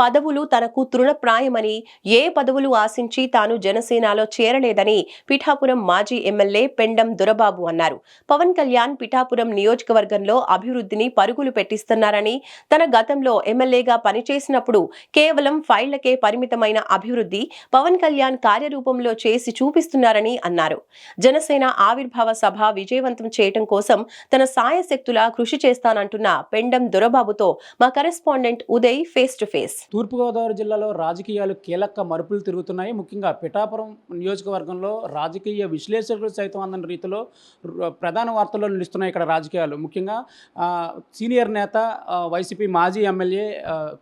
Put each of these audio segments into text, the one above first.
పదవులు తనకు తృణప్రాయమని ఏ పదవులు ఆశించి తాను జనసేనలో చేరలేదని పిఠాపురం మాజీ ఎమ్మెల్యే పెండం దురబాబు అన్నారు. పవన్ కళ్యాణ్ పిఠాపురం నియోజకవర్గంలో అభివృద్ధిని పరుగులు పెట్టిస్తున్నారని తన గతంలో ఎమ్మెల్యేగా పనిచేసినప్పుడు కేవలం ఫైళ్ళకే పరిమితమైన అభివృద్ధి పవన్ కళ్యాణ్ కార్యరూపంలో చేసి చూపిస్తున్నారని అన్నారు. జనసేన ఆవిర్భావ సభ విజయవంతం చేయటం కోసం తన సాయశక్తులా కృషి చేస్తానంటున్న పెండం దొరబాబుతో మా correspondent Uday face to face. తూర్పుగోదావరి జిల్లాలో రాజకీయాలు కీలక మరుపులు తిరుగుతున్నాయి. ముఖ్యంగా పిఠాపురం నియోజకవర్గంలో రాజకీయ విశ్లేషకులు సైతం అందని రీతిలో ప్రధాన వార్తల్లో నిలుస్తున్నాయి ఇక్కడ రాజకీయాలు. ముఖ్యంగా సీనియర్ నేత వైసీపీ మాజీ ఎమ్మెల్యే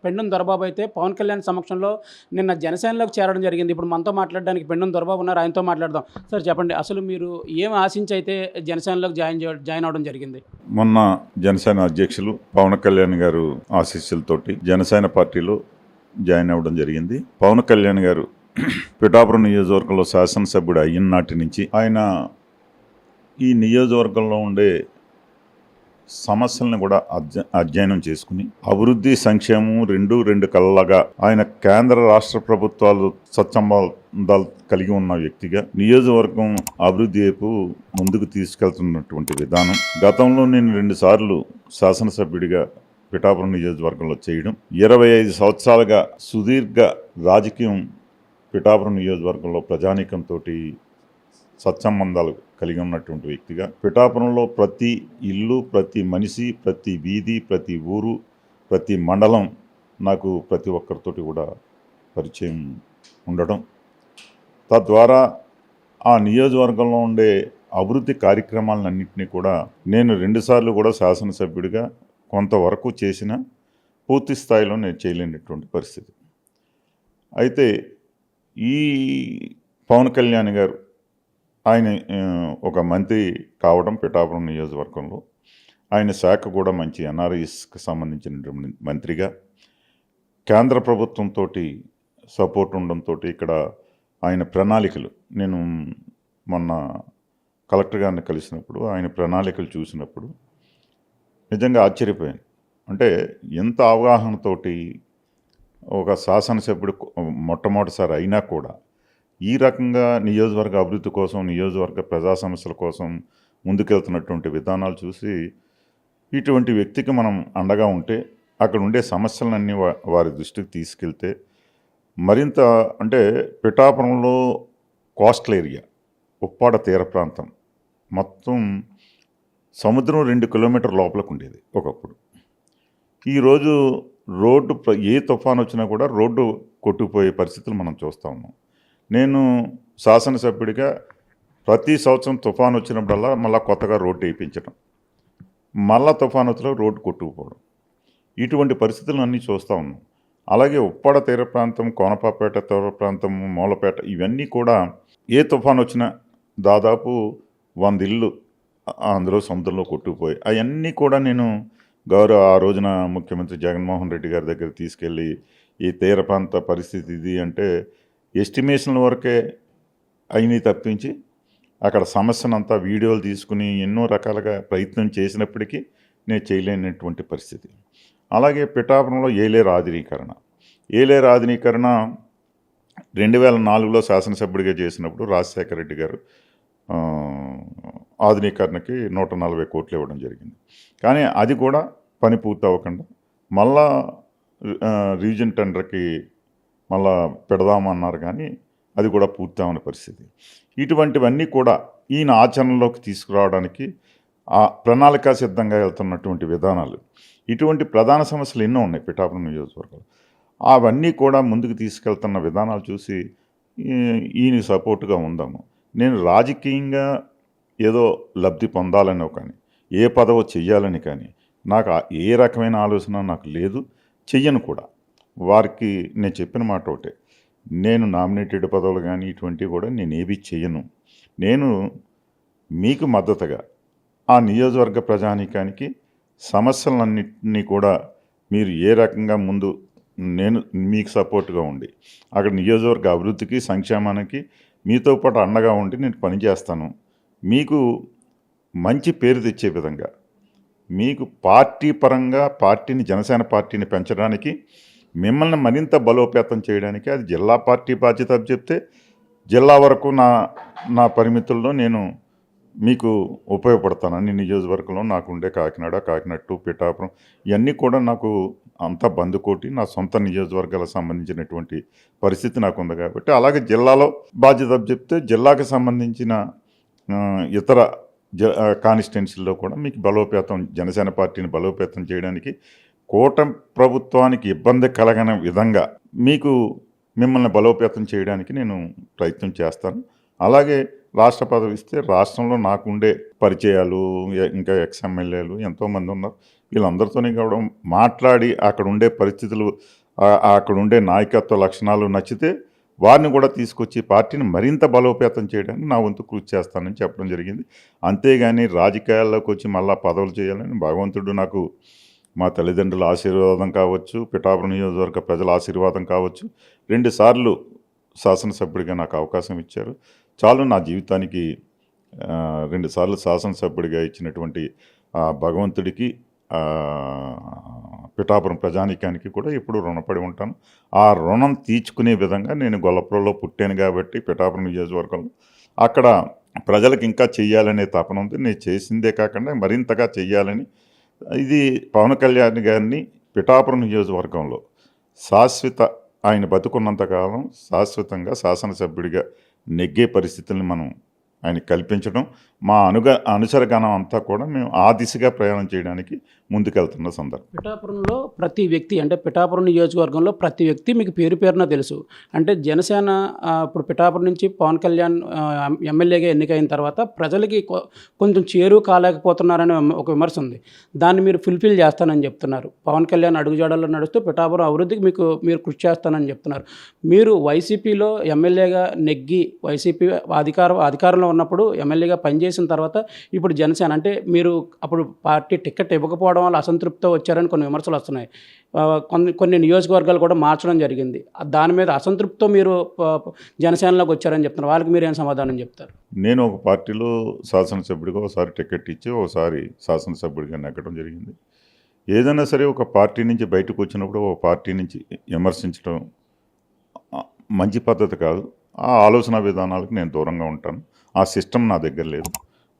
పెండం దొరబాబు అయితే పవన్ కళ్యాణ్ సమక్షంలో నిన్న జనసేనలోకి చేరడం జరిగింది. ఇప్పుడు మనతో మాట్లాడడానికి పెండం దొరబాబు ఉన్నారు. ఆయనతో మాట్లాడదాం. సార్ చెప్పండి. అసలు మీరు ఏం ఆశించి అయితే జనసేనలోకి జాయిన్ జాయిన్ అవడం జరిగింది? మొన్న జనసేన అధ్యక్షులు పవన్ కళ్యాణ్ గారు ఆశీస్సులతోటి జనసేన పార్టీలో జాయిన్ అవ్వడం జరిగింది. పవన్ కళ్యాణ్ గారు పిఠాపురం నియోజకవర్గంలో శాసనసభ్యుడు అయిన నాటి నుంచి ఆయన ఈ నియోజకవర్గంలో ఉండే సమస్యలను కూడా అధ్య అధ్యయనం చేసుకుని అభివృద్ధి సంక్షేమం రెండు రెండు కళ్ళగా ఆయన కేంద్ర రాష్ట్ర ప్రభుత్వాలు సత్సంబంధాలు కలిగి ఉన్న వ్యక్తిగా నియోజకవర్గం అభివృద్ధి వైపు ముందుకు తీసుకెళ్తున్నటువంటి విధానం. గతంలో నేను రెండుసార్లు శాసనసభ్యుడిగా పిఠాపురం నియోజకవర్గంలో చేయడం. ఇరవై ఐదు సంవత్సరాలుగా సుదీర్ఘ రాజకీయం పిఠాపురం నియోజకవర్గంలో ప్రజానీకంతో సత్సంబంధాలు కలిగి ఉన్నటువంటి వ్యక్తిగా. పిఠాపురంలో ప్రతి ఇల్లు ప్రతి మనిషి ప్రతి వీధి ప్రతి ఊరు ప్రతి మండలం నాకు ప్రతి ఒక్కరితోటి కూడా పరిచయం ఉండడం. తద్వారా ఆ నియోజకవర్గంలో ఉండే అభివృద్ధి కార్యక్రమాలన్నింటినీ కూడా నేను రెండుసార్లు కూడా శాసనసభ్యుడిగా కొంతవరకు చేసిన పూర్తి స్థాయిలో నేను చేయలేనటువంటి పరిస్థితి. అయితే ఈ పవన్ కళ్యాణ్ గారు ఆయన ఒక మంత్రి కావడం పిఠాపురం నియోజకవర్గంలో ఆయన శాఖ కూడా మంచి ఎన్ఆర్ఐస్కి సంబంధించినటువంటి మంత్రిగా కేంద్ర ప్రభుత్వంతో సపోర్ట్ ఉండడంతో ఇక్కడ ఆయన ప్రణాళికలు నేను మొన్న కలెక్టర్ గారిని కలిసినప్పుడు ఆయన ప్రణాళికలు చూసినప్పుడు నిజంగా ఆశ్చర్యపోయాను. అంటే ఎంత అవగాహనతోటి ఒక శాసనసభ్యుడు మొట్టమొదటిసారి అయినా కూడా ఈ రకంగా నియోజకవర్గ అభివృద్ధి కోసం నియోజకవర్గ ప్రజా సమస్యల కోసం ముందుకెళ్తున్నటువంటి విధానాలు చూసి ఇటువంటి వ్యక్తికి మనం అండగా ఉంటే అక్కడ ఉండే సమస్యలన్నీ వారి దృష్టికి తీసుకెళ్తే మరింత అంటే పిఠాపురంలో కోస్టల్ ఏరియా ఉప్పాడ తీర ప్రాంతం. మొత్తం సముద్రం రెండు కిలోమీటర్ లోపలకు ఉండేది ఒకప్పుడు ఈరోజు రోడ్డు ఏ తుఫాన్ వచ్చినా కూడా రోడ్డు కొట్టుకుపోయే పరిస్థితులు మనం చూస్తూ ఉన్నాం. నేను శాసనసభ్యుడిగా ప్రతి సంవత్సరం తుఫాన్ వచ్చినప్పుడల్లా మళ్ళీ కొత్తగా రోడ్డు వేయించడం మళ్ళా తుఫాన్ వచ్చిన రోడ్డు కొట్టుకుపోవడం. ఇటువంటి పరిస్థితులను అన్నీ చూస్తూ ఉన్నాం. అలాగే ఉప్పాడ తీర ప్రాంతం కోనపాపేట తీర ప్రాంతం మూలపేట ఇవన్నీ కూడా ఏ తుఫాన్ వచ్చినా దాదాపు వంద ఇళ్ళు అందులో సముద్రంలో కొట్టుకుపోయి అవన్నీ కూడా నేను గౌరవ ఆ రోజున ముఖ్యమంత్రి జగన్మోహన్ రెడ్డి గారి దగ్గర తీసుకెళ్ళి ఈ తీర ప్రాంత పరిస్థితి ఇది అంటే ఎస్టిమేషన్ల వరకే అయినవి తప్పించి అక్కడ సమస్యనంతా వీడియోలు తీసుకుని ఎన్నో రకాలుగా ప్రయత్నం చేసినప్పటికీ నేను చేయలేనటువంటి పరిస్థితి. అలాగే పిఠాపురంలో ఏలేరు ఆధునీకరణ ఏలేరు ఆధునీకరణ రెండు వేల నాలుగులో శాసనసభ్యుడిగా చేసినప్పుడు రాజశేఖర రెడ్డి గారు ఆధునీకరణకి నూట నలభై కోట్లు ఇవ్వడం జరిగింది. కానీ అది కూడా పని పూర్తి అవ్వకుండా మళ్ళా రీజన్ టెండర్కి మళ్ళా పెడదామన్నారు కానీ అది కూడా పూర్తి అవ్వని పరిస్థితి. ఇటువంటివన్నీ కూడా ఈయన ఆచరణలోకి తీసుకురావడానికి ఆ ప్రణాళికా సిద్ధంగా వెళ్తున్నటువంటి విధానాలు ఇటువంటి ప్రధాన సమస్యలు ఎన్నో ఉన్నాయి పిఠాపురం నియోజకవర్గంలో. అవన్నీ కూడా ముందుకు తీసుకెళ్తున్న విధానాలు చూసి ఈయన సపోర్టుగా ఉందాము. నేను రాజకీయంగా ఏదో లబ్ధి పొందాలని కానీ ఏ పదవో చెయ్యాలని కానీ నాకు ఏ రకమైన ఆలోచన నాకు లేదు. చెయ్యను కూడా. వారికి నేను చెప్పిన మాట ఒకటే. నేను నామినేటెడ్ పదవులు కానీ ఇటువంటివి కూడా నేను ఏవి చెయ్యను. నేను మీకు మద్దతుగా ఆ నియోజకవర్గ ప్రజానీకానికి సమస్యలన్నింటినీ కూడా మీరు ఏ రకంగా ముందు నేను మీకు సపోర్ట్గా ఉండి అక్కడ నియోజకవర్గ అభివృద్ధికి సంక్షేమానికి మీతో పాటు అండగా ఉండి నేను పనిచేస్తాను. మీకు మంచి పేరు తెచ్చే విధంగా మీకు పార్టీ పరంగా పార్టీని జనసేన పార్టీని పెంచడానికి మిమ్మల్ని మరింత బలోపేతం చేయడానికి అది జిల్లా పార్టీ బాధ్యత చెప్తే జిల్లా వరకు నా నా పరిమితుల్లో నేను మీకు ఉపయోగపడతాను అన్ని నియోజకవర్గంలో నాకు ఉండే కాకినాడ కాకినాడ టు పిఠాపురం ఇవన్నీ కూడా నాకు అంతా బందుకోటి నా సొంత నియోజకవర్గాలకు సంబంధించినటువంటి పరిస్థితి నాకు ఉంది కాబట్టి అలాగే జిల్లాలో బాధ్యత చెప్తే జిల్లాకు సంబంధించిన ఇతర జ కాన్స్టిట్యున్సీల్లో కూడా మీకు బలోపేతం జనసేన పార్టీని బలోపేతం చేయడానికి కూటమి ప్రభుత్వానికి ఇబ్బంది కలగని విధంగా మీకు మిమ్మల్ని బలోపేతం చేయడానికి నేను ప్రయత్నం చేస్తాను. అలాగే రాష్ట్ర పదవి ఇస్తే రాష్ట్రంలో నాకుండే పరిచయాలు ఇంకా ఎక్స్ ఎమ్మెల్యేలు ఎంతోమంది ఉన్నారు. వీళ్ళందరితోనే కూడా మాట్లాడి అక్కడ ఉండే పరిస్థితులు అక్కడ ఉండే నాయకత్వ లక్షణాలు నచ్చితే వారిని కూడా తీసుకొచ్చి పార్టీని మరింత బలోపేతం చేయడానికి నా వంతు కృషి చేస్తానని చెప్పడం జరిగింది. అంతేగాని రాజకీయాల్లోకి వచ్చి మళ్ళా పదవులు చేయాలని భగవంతుడు నాకు మా తల్లిదండ్రుల ఆశీర్వాదం కావచ్చు పిఠాపురం నియోజకవర్గ ప్రజల ఆశీర్వాదం కావచ్చు రెండుసార్లు శాసనసభ్యుడిగా నాకు అవకాశం ఇచ్చారు. చాలు నా జీవితానికి రెండుసార్లు శాసనసభ్యుడిగా ఇచ్చినటువంటి ఆ భగవంతుడికి పిఠాపురం ప్రజానీకానికి కూడా ఇప్పుడు రుణపడి ఉంటాను. ఆ రుణం తీర్చుకునే విధంగా నేను గొల్లపురంలో పుట్టాను కాబట్టి పిఠాపురం నియోజకవర్గంలో అక్కడ ప్రజలకు ఇంకా చెయ్యాలనే తపన ఉంది. నేను చేసిందే కాకుండా మరింతగా చెయ్యాలని ఇది పవన్ కళ్యాణ్ గారిని పిఠాపురం నియోజకవర్గంలో శాశ్వత ఆయన బతుకున్నంతకాలం శాశ్వతంగా శాసనసభ్యుడిగా నెగ్గే పరిస్థితుల్ని మనం ఆయన కల్పించడం మా అనుగ అనుసరగణం అంతా కూడా మేము ఆ దిశగా ప్రయాణం చేయడానికి ముందుకెళ్తున్న సందర్భం. పిఠాపురంలో ప్రతి వ్యక్తి అంటే పిఠాపురం నియోజకవర్గంలో ప్రతి వ్యక్తి మీకు పేరు పేరున తెలుసు. అంటే జనసేన ఇప్పుడు పిఠాపురం నుంచి పవన్ కళ్యాణ్ ఎమ్మెల్యేగా ఎన్నికైన తర్వాత ప్రజలకి కొంచెం చేరు కాలేకపోతున్నారనే ఒక విమర్శ ఉంది. దాన్ని మీరు ఫుల్ఫిల్ చేస్తానని చెప్తున్నారు. పవన్ కళ్యాణ్ అడుగుజాడల్లో నడుస్తూ పిఠాపురం అభివృద్ధికి మీకు మీరు కృషి చేస్తానని చెప్తున్నారు. మీరు వైసీపీలో ఎమ్మెల్యేగా నెగ్గి వైసీపీ అధికారం అధికారంలో ఉన్నప్పుడు ఎమ్మెల్యేగా పనిచేసిన తర్వాత ఇప్పుడు జనసేన అంటే మీరు అప్పుడు పార్టీ టికెట్ ఇవ్వకపోవడం వల్ల అసంతృప్తితో వచ్చారని కొన్ని విమర్శలు వస్తున్నాయి. కొన్ని కొన్ని నియోజకవర్గాలు కూడా మార్చడం జరిగింది. దాని మీద అసంతృప్తితో మీరు జనసేనలోకి వచ్చారని చెప్తున్నారు. వాళ్ళకి మీరు ఏం సమాధానం చెప్తారు? నేను ఒక పార్టీలో శాసనసభ్యుడిగా ఒకసారి టికెట్ ఇచ్చి ఒకసారి శాసనసభ్యుడిగా నెగ్గడం జరిగింది. ఏదైనా సరే ఒక పార్టీ నుంచి బయటకు వచ్చినప్పుడు ఒక పార్టీ నుంచి విమర్శించడం మంచి పద్ధతి కాదు. ఆ ఆలోచన విధానాలకు నేను దూరంగా ఉంటాను. ఆ సిస్టమ్ నా దగ్గర లేదు.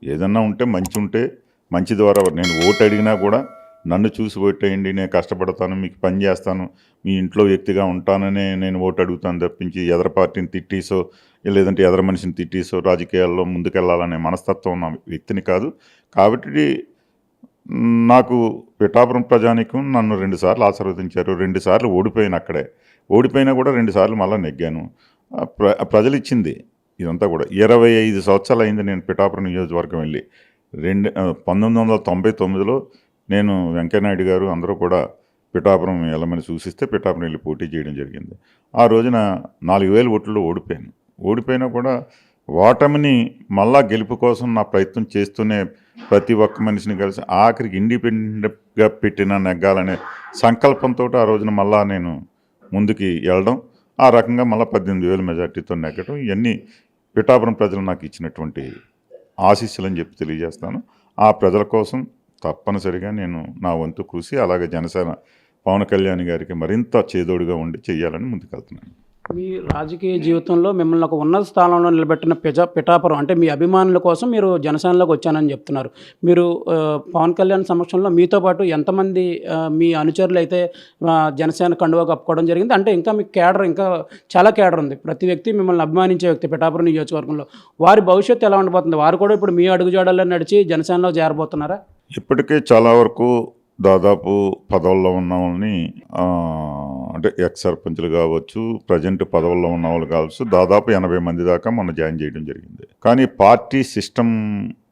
ఏదన్నా ఉంటే మంచి ఉంటే మంచి ద్వారా నేను ఓటు అడిగినా కూడా నన్ను చూసి ఓటేయండి నేను కష్టపడతాను మీకు పని చేస్తాను మీ ఇంట్లో వ్యక్తిగా ఉంటాననే నేను ఓటు అడుగుతాను తప్పించి ఎదర పార్టీని తిట్టేసో లేదంటే ఎదర మనిషిని తిట్టేసో రాజకీయాల్లో ముందుకెళ్ళాలనే మనస్తత్వం ఉన్న వ్యక్తిని కాదు. కాబట్టి నాకు పిఠాపురం ప్రజానికం నన్ను రెండుసార్లు ఆశీర్వదించారు రెండుసార్లు ఓడిపోయిన అక్కడే. ఓడిపోయినా కూడా రెండుసార్లు మళ్ళీ నెగ్గాను. ప్ర ప్రజలు ఇచ్చింది ఇదంతా కూడా. ఇరవై ఐదు సంవత్సరాలు అయింది నేను పిఠాపురం నియోజకవర్గం వెళ్ళి. రెండు పంతొమ్మిది వందల తొంభై తొమ్మిదిలో నేను వెంకయ్యనాయుడు గారు అందరూ కూడా పిఠాపురం వెళ్ళమని సూచిస్తే పిఠాపురం వెళ్ళి పోటీ చేయడం జరిగింది. ఆ రోజున నాలుగు వేల ఓట్లలో ఓడిపోయాను. ఓడిపోయినా కూడా ఓటమిని మళ్ళా గెలుపు కోసం నా ప్రయత్నం చేస్తూనే ప్రతి ఒక్క మనిషిని కలిసి ఆఖరికి ఇండిపెండెంట్గా పెట్టిన నెగ్గాలనే సంకల్పంతో ఆ రోజున మళ్ళా నేను ముందుకి వెళ్ళడం ఆ రకంగా మళ్ళీ పద్దెనిమిది వేల మెజార్టీతో నెగ్గడం ఇవన్నీ పిఠాపురం ప్రజలు నాకు ఇచ్చినటువంటి ఆశీస్సులని చెప్పి తెలియజేస్తాను. ఆ ప్రజల కోసం తప్పనిసరిగా నేను నా వంతు కృషి అలాగే జనసేన పవన్ కళ్యాణ్ గారికి మరింత చేదోడుగా ఉండి చేయాలని ముందుకెళ్తున్నాను. మీ రాజకీయ జీవితంలో మిమ్మల్ని ఒక ఉన్నత స్థానంలో నిలబెట్టిన పిజా పిఠాపురం అంటే మీ అభిమానుల కోసం మీరు జనసేనలోకి వచ్చానని చెప్తున్నారు. మీరు పవన్ కళ్యాణ్ సమక్షంలో మీతో పాటు ఎంతమంది మీ అనుచరులు అయితే జనసేన కండువా కప్పుకోవడం జరిగింది? అంటే ఇంకా మీ కేడర్ ఇంకా చాలా కేడర్ ఉంది. ప్రతి వ్యక్తి మిమ్మల్ని అభిమానించే వ్యక్తి పిఠాపురం నియోజకవర్గంలో. వారి భవిష్యత్తు ఎలా ఉండబోతుంది? వారు కూడా ఇప్పుడు మీ అడుగుజాడల్లో నడిచి జనసేనలో చేరబోతున్నారా? ఇప్పటికే చాలా వరకు దాదాపు పదవుల్లో ఉన్న వాళ్ళని అంటే ఎక్స్ సర్పంచ్లు కావచ్చు ప్రజెంట్ పదవుల్లో ఉన్న వాళ్ళు కావచ్చు దాదాపు ఎనభై మంది దాకా మొన్న జాయిన్ చేయడం జరిగింది. కానీ పార్టీ సిస్టమ్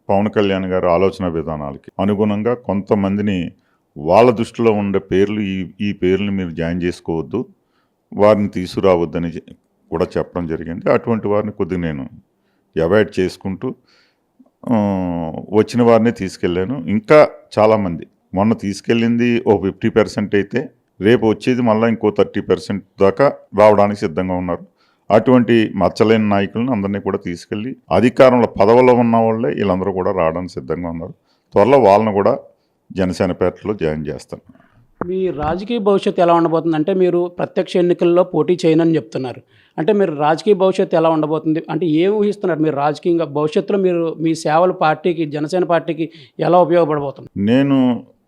పవన్ కళ్యాణ్ గారి ఆలోచన విధానాలకి అనుగుణంగా కొంతమందిని వాళ్ళ దృష్టిలో ఉండే పేర్లు ఈ ఈ పేర్లు మీరు జాయిన్ చేసుకోవద్దు వారిని తీసుకురావద్దని కూడా చెప్పడం జరిగింది. అటువంటి వారిని కొద్దిగా నేను అవాయిడ్ చేసుకుంటూ వచ్చిన వారిని తీసుకెళ్ళాను. ఇంకా చాలామంది. మొన్న తీసుకెళ్ళింది ఓ ఫిఫ్టీ పర్సెంట్ అయితే రేపు వచ్చేది మళ్ళీ ఇంకో థర్టీ పర్సెంట్ దాకా రావడానికి సిద్ధంగా ఉన్నారు. అటువంటి మచ్చలేని నాయకులను అందరినీ కూడా తీసుకెళ్ళి అధికారంలో పదవులో ఉన్న వాళ్ళే వీళ్ళందరూ కూడా రావడానికి సిద్ధంగా ఉన్నారు. త్వరలో వాళ్ళని కూడా జనసేన పార్టీలో జాయిన్ చేస్తాను. మీ రాజకీయ భవిష్యత్తు ఎలా ఉండబోతుంది అంటే మీరు ప్రత్యక్ష ఎన్నికల్లో పోటీ చేయనని చెప్తున్నారు. అంటే మీరు రాజకీయ భవిష్యత్తు ఎలా ఉండబోతుంది? అంటే ఏం ఊహిస్తున్నారు? మీరు రాజకీయంగా భవిష్యత్తులో మీరు మీ సేవలు పార్టీకి జనసేన పార్టీకి ఎలా ఉపయోగపడబోతుంది? నేను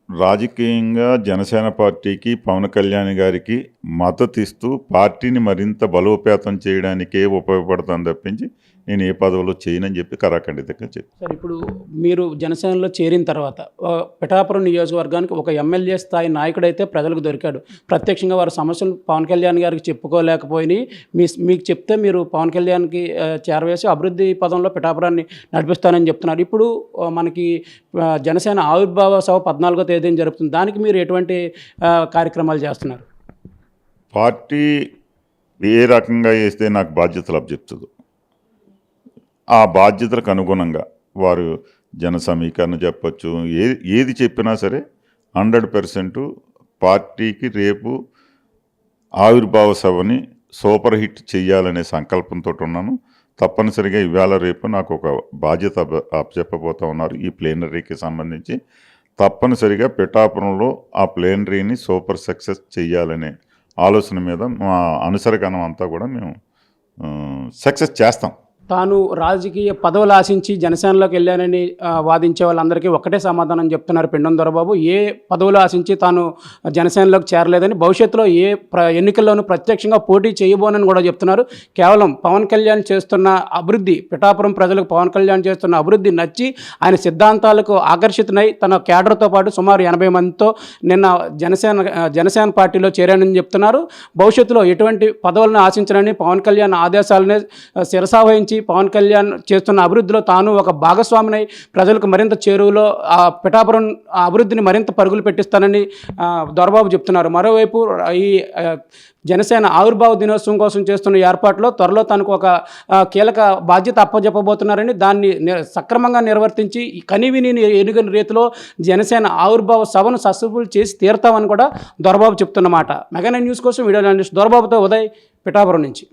రాజకీయంగా జనసేన పార్టీకి పవన్ కళ్యాణ్ గారికి మద్దతు ఇస్తూ పార్టీని మరింత బలోపేతం చేయడానికే ఉపయోగపడుతుంది తప్పించి నేను ఏ పదవిలో చేయనని చెప్పి కరాఖండితంగా చెప్పి. సార్ ఇప్పుడు మీరు జనసేనలో చేరిన తర్వాత పిఠాపురం నియోజకవర్గానికి ఒక ఎమ్మెల్యే స్థాయి నాయకుడైతే ప్రజలకు దొరికాడు. ప్రత్యక్షంగా వారి సమస్యలు పవన్ కళ్యాణ్ గారికి చెప్పుకోలేకపోయినాయి మీ మీకు చెప్తే మీరు పవన్ కళ్యాణ్కి చేరవేసి అభివృద్ధి పదంలో పిఠాపురాన్ని నడిపిస్తానని చెప్తున్నారు. ఇప్పుడు మనకి జనసేన ఆవిర్భావ సభ పద్నాలుగో తేదీన జరుగుతుంది దానికి మీరు ఎటువంటి కార్యక్రమాలు చేస్తున్నారు? పార్టీ ఏ రకంగా వేస్తే నాకు బాధ్యతలు అప్పచెప్తుందో. ఆ బాధ్యతలకు అనుగుణంగా వారు జన సమీకరణ చెప్పచ్చు. ఏ ఏది చెప్పినా సరే హండ్రెడ్ పర్సెంట్ పార్టీకి రేపు ఆవిర్భావ సభని సూపర్ హిట్ చేయాలనే సంకల్పంతో ఉన్నాను. తప్పనిసరిగా ఇవాళ రేపు నాకు ఒక బాధ్యత చెప్పబోతూ ఉన్నారు ఈ ప్లేనరీకి సంబంధించి. తప్పనిసరిగా పిఠాపురంలో ఆ ప్లేనరీని సూపర్ సక్సెస్ చేయాలనే ఆలోచన మీద మా అనుసరగణం అంతా కూడా మేము సక్సెస్ చేస్తాం. తాను రాజకీయ పదవులు ఆశించి జనసేనలోకి వెళ్ళానని వాదించే వాళ్ళందరికీ ఒక్కటే సమాధానం చెప్తున్నారు పిండం దొరబాబు. ఏ పదవులు ఆశించి తాను జనసేనలోకి చేరలేదని భవిష్యత్తులో ఏ ప్ర ఎన్నికల్లోనూ ప్రత్యక్షంగా పోటీ చేయబోనని కూడా చెప్తున్నారు. కేవలం పవన్ కళ్యాణ్ చేస్తున్న అభివృద్ధి పిఠాపురం ప్రజలకు పవన్ కళ్యాణ్ చేస్తున్న అభివృద్ధి నచ్చి ఆయన సిద్ధాంతాలకు ఆకర్షితునై తన కేడర్తో పాటు సుమారు ఎనభై మందితో నిన్న జనసేన జనసేన పార్టీలో చేరానని చెప్తున్నారు. భవిష్యత్తులో ఎటువంటి పదవులను ఆశించనని పవన్ కళ్యాణ్ ఆదేశాలనే శిరసావహించి పవన్ కళ్యాణ్ చేస్తున్న అభివృద్ధిలో తాను ఒక భాగస్వామినై ప్రజలకు మరింత చేరువలో ఆ పిఠాపురం అభివృద్ధిని మరింత పరుగులు పెట్టిస్తానని దొరబాబు చెప్తున్నారు. మరోవైపు ఈ జనసేన ఆవిర్భావ దినోత్సవం కోసం చేస్తున్న ఏర్పాట్లో త్వరలో తనకు ఒక కీలక బాధ్యత అప్పజెప్పబోతున్నారని దాన్ని సక్రమంగా నిర్వర్తించి ఈ కనివిని ఎనుగని రీతిలో జనసేన ఆవిర్భావ సభను సక్సెస్ఫుల్ చేసి తీరుతామని కూడా దొరబాబు చెప్తున్నమాట మెగానైన్ న్యూస్ కోసం వీడియో జర్నలిస్ట్ దొరబాబుతో ఉదయ్ పిఠాపురం నుంచి.